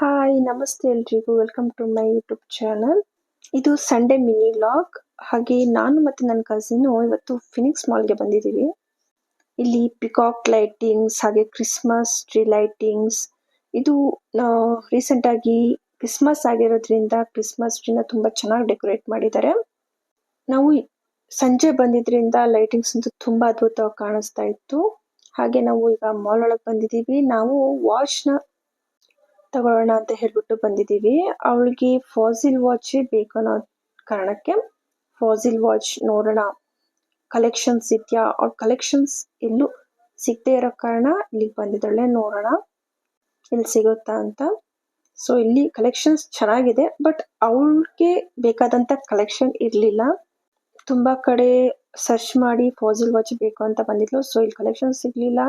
Hi ನಮಸ್ತೆ ಎಲ್ರಿಗೂ. Welcome to my YouTube channel ಇದು ಸಂಡೇ ಮಿನಿ ಲಾಗ್ ಹಾಗೆ ನಾನು ಮತ್ತೆ ನನ್ನ ಕಸಿನು ಇವತ್ತು ಫಿನಿಕ್ಸ್ ಮಾಲ್ಗೆ ಬಂದಿದ್ದೀವಿ. ಇಲ್ಲಿ ಪಿಕಾಕ್ ಲೈಟಿಂಗ್ಸ್ ಹಾಗೆ ಕ್ರಿಸ್ಮಸ್ ಟ್ರೀ ಲೈಟಿಂಗ್ಸ್ ಇದು ರೀಸೆಂಟ್ ಆಗಿ ಕ್ರಿಸ್ಮಸ್ ಆಗಿರೋದ್ರಿಂದ ಕ್ರಿಸ್ಮಸ್ ಟ್ರೀನ ತುಂಬಾ ಚೆನ್ನಾಗಿ ಡೆಕೋರೇಟ್ ಮಾಡಿದ್ದಾರೆ. ನಾವು ಸಂಜೆ ಬಂದಿದ್ರಿಂದ ಲೈಟಿಂಗ್ಸ್ ಅಂತೂ ತುಂಬಾ ಅದ್ಭುತವಾಗಿ ಕಾಣಿಸ್ತಾ ಇತ್ತು. ಹಾಗೆ ನಾವು ಈಗ ಮಾಲ್ ಒಳಗೆ ಬಂದಿದ್ದೀವಿ. ನಾವು ವಾಚ್ನ ತಗೊಳ್ಳೋಣ ಅಂತ ಹೇಳ್ಬಿಟ್ಟು ಬಂದಿದ್ದೀವಿ. ಅವಳಿಗೆ ಫಾಸಿಲ್ ವಾಚ್ ಬೇಕು ಅನ್ನೋ ಕಾರಣಕ್ಕೆ ಫಾಸಿಲ್ ವಾಚ್ ನೋಡೋಣ. ಕಲೆಕ್ಷನ್ಸ್ ಇದೆಯಾ? ಅವ್ಳ ಕಲೆಕ್ಷನ್ಸ್ ಎಲ್ಲೂ ಸಿಗದೆ ಇರೋ ಕಾರಣ ಇಲ್ಲಿಗೆ ಬಂದಿದ್ದಾಳೆ, ನೋಡೋಣ ಇಲ್ಲಿ ಸಿಗುತ್ತಾ ಅಂತ. ಸೊ ಇಲ್ಲಿ ಕಲೆಕ್ಷನ್ಸ್ ಚೆನ್ನಾಗಿದೆ ಬಟ್ ಅವಳಿಗೆ ಬೇಕಾದಂಥ ಕಲೆಕ್ಷನ್ ಇರಲಿಲ್ಲ. ತುಂಬಾ ಕಡೆ ಸರ್ಚ್ ಮಾಡಿ ಫಾಸಿಲ್ ವಾಚ್ ಬೇಕು ಅಂತ ಬಂದಿದ್ಲು ಸೊ ಇಲ್ಲಿ ಕಲೆಕ್ಷನ್ ಸಿಗ್ಲಿಲ್ಲ.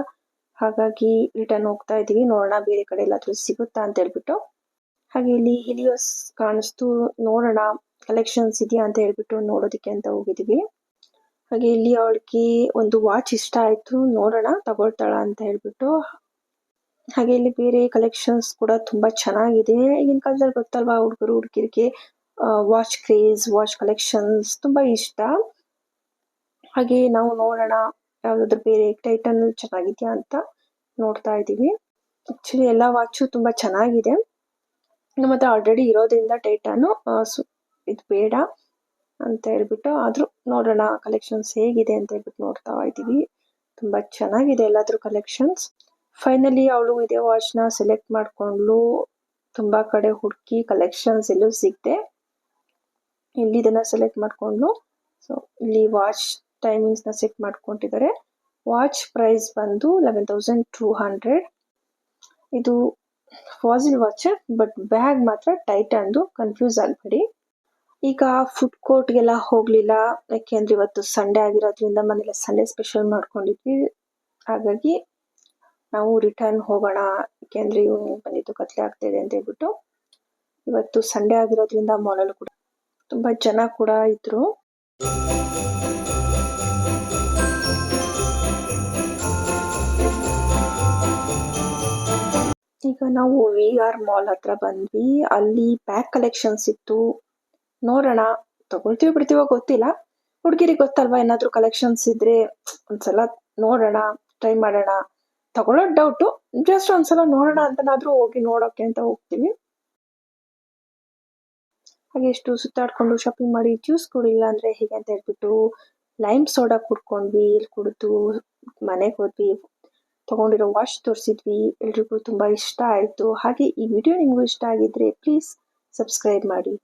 ಹಾಗಾಗಿ ರಿಟರ್ನ್ ಹೋಗ್ತಾ ಇದೀವಿ ನೋಡೋಣ ಬೇರೆ ಕಡೆ ಎಲ್ಲಾದರೂ ಸಿಗುತ್ತಾ ಅಂತ ಹೇಳ್ಬಿಟ್ಟು. ಹಾಗೆ ಇಲ್ಲಿ ಹಿಲಿಯೋಸ್ ಕಾಣಿಸ್ತು. ನೋಡೋಣ ಕಲೆಕ್ಷನ್ಸ್ ಇದೆಯಾ ಅಂತ ಹೇಳ್ಬಿಟ್ಟು ನೋಡೋದಕ್ಕೆ ಅಂತ ಹೋಗಿದ್ದೀವಿ. ಹಾಗೆ ಇಲ್ಲಿ ಅವಳಿಗೆ ಒಂದು ವಾಚ್ ಇಷ್ಟ ಆಯಿತು. ನೋಡೋಣ, ತಗೊಳ್ತಾಳ ಅಂತ ಹೇಳ್ಬಿಟ್ಟು. ಹಾಗೆ ಇಲ್ಲಿ ಬೇರೆ ಕಲೆಕ್ಷನ್ಸ್ ಕೂಡ ತುಂಬಾ ಚೆನ್ನಾಗಿದೆ. ಈಗಿನ ಕಾಲದಲ್ಲಿ ಗೊತ್ತಲ್ವಾ ಹುಡುಗರು, ಹುಡುಗಿರಿಗೆ ವಾಚ್ ಕ್ರೇಜ್ ವಾಚ್ ಕಲೆಕ್ಷನ್ಸ್ ತುಂಬಾ ಇಷ್ಟ. ಹಾಗೆ ನಾವು ನೋಡೋಣ ಯಾವ್ದಾದ್ರು ಬೇರೆ ಟೈಟನ್ ಚೆನ್ನಾಗಿದ್ಯಾ ಅಂತ ನೋಡ್ತಾ ಇದೀವಿ ಆ್ಯಕ್ಚುಲಿ ಎಲ್ಲಾ ವಾಚು ತುಂಬಾ ಚೆನ್ನಾಗಿದೆ. ನಮ್ಮ ಹತ್ರ ಆಲ್ರೆಡಿ ಇರೋದ್ರಿಂದ ಟೈಟಾನು ಇದು ಬೇಡ ಅಂತ ಹೇಳ್ಬಿಟ್ಟು ಆದ್ರೂ ನೋಡೋಣ ಕಲೆಕ್ಷನ್ಸ್ ಹೇಗಿದೆ ಅಂತ ಹೇಳ್ಬಿಟ್ಟು ನೋಡ್ತಾ ಇದೀವಿ ತುಂಬಾ ಚೆನ್ನಾಗಿದೆ ಎಲ್ಲಾದ್ರು ಕಲೆಕ್ಷನ್ಸ್ ಫೈನಲಿ ಅವಳು ಇದೇ ನ ಸೆಲೆಕ್ಟ್ ಮಾಡ್ಕೊಂಡ್ಲು. ತುಂಬಾ ಕಡೆ ಹುಡುಕಿ ಕಲೆಕ್ಷನ್ಸ್ ಎಲ್ಲೂ ಸಿಗದೆ. ಇಲ್ಲಿ ಇದನ್ನ ಸೆಲೆಕ್ಟ್ ಮಾಡ್ಕೊಂಡ್ಲು. ಸೊ ಇಲ್ಲಿ ವಾಚ್ ಟೈಮಿಂಗ್ಸ್ನ ಸೆಟ್ ಮಾಡ್ಕೊಂಡಿದ್ದಾರೆ. ವಾಚ್ ಪ್ರೈಸ್ ಬಂದು ಲೆವೆನ್ ತೌಸಂಡ್ ಟೂ ಹಂಡ್ರೆಡ್ ಇದು ಫಾಸಿಲ್ ವಾಚ್ ಬಟ್ ಬ್ಯಾಗ್ ಮಾತ್ರ ಟೈಟ್ ಅಂದು ಕನ್ಫ್ಯೂಸ್ ಆಗ್ಬೇಡಿ. ಈಗ ಫುಡ್ ಕೋರ್ಟ್ಗೆಲ್ಲ ಹೋಗಲಿಲ್ಲ. ಯಾಕೆಂದ್ರೆ ಇವತ್ತು ಸಂಡೇ ಆಗಿರೋದ್ರಿಂದ ಮನೇಲಿ ಸಂಡೇ ಸ್ಪೆಷಲ್ ಮಾಡ್ಕೊಂಡಿದ್ವಿ. ಹಾಗಾಗಿ ನಾವು ರಿಟರ್ನ್ ಹೋಗೋಣ. ಯಾಕೆಂದ್ರೆ ಇವ್ನಿಂಗ್ ಬಂದಿದ್ದು ಕತ್ಲೆ ಆಗ್ತಾಯಿದೆ ಅಂತ ಹೇಳ್ಬಿಟ್ಟು. ಇವತ್ತು ಸಂಡೇ ಆಗಿರೋದ್ರಿಂದ ಮಾಲಲ್ಲೂ ಕೂಡ ತುಂಬಾ ಜನ ಕೂಡ ಇದ್ರು. ಈಗ ನಾವು ವಿ ಆರ್ ಮಾಲ್ ಹತ್ರ ಬಂದ್ವಿ. ಅಲ್ಲಿ ಬ್ಯಾಗ್ ಕಲೆಕ್ಷನ್ಸ್ ಇತ್ತು. ನೋಡೋಣ. ತಗೊಳ್ತೀವಿ ಬಿಡ್ತೀವೋ ಗೊತ್ತಿಲ್ಲ. ಹುಡುಗಿರಿಗೆ ಗೊತ್ತಲ್ವಾ ಏನಾದ್ರೂ ಕಲೆಕ್ಷನ್ಸ್ ಇದ್ರೆ ಒಂದ್ಸಲ ನೋಡೋಣ ಟ್ರೈ ಮಾಡೋಣ. ತಗೊಳ್ಳೋದು ಡೌಟು ಜಸ್ಟ್ ಒಂದ್ಸಲ ನೋಡೋಣ ಅಂತನಾದ್ರೂ ಹೋಗಿ ನೋಡೋಕೆ ಅಂತ ಹೋಗ್ತೀವಿ. ಹಾಗೆ ಎಷ್ಟು ಸುತ್ತಾಡ್ಕೊಂಡು ಶಾಪಿಂಗ್ ಮಾಡಿ ಜ್ಯೂಸ್ ಕುಡಿಲ್ಲ ಅಂದ್ರೆ ಹೇಗೆ ಅಂತ ಹೇಳ್ಬಿಟ್ಟು ಲೈಮ್ ಸೋಡಾ ಕುಡ್ಕೊಂಡ್ವಿ, ಇಲ್ಲಿ ಕುಡಿದು ಮನೆಗೆ ಹೋದ್ವಿ. ತಗೊಂಡಿರೋ ವಾಚ್ ತೋರಿಸಿದ್ವಿ. ಎಲ್ರಿಗೂ ತುಂಬಾ ಇಷ್ಟ ಆಯ್ತು. ಹಾಗೆ ಈ ವಿಡಿಯೋ ನಿಮಗೂ ಇಷ್ಟ ಆಗಿದ್ರೆ ಪ್ಲೀಸ್ ಸಬ್ಸ್ಕ್ರೈಬ್ ಮಾಡಿ.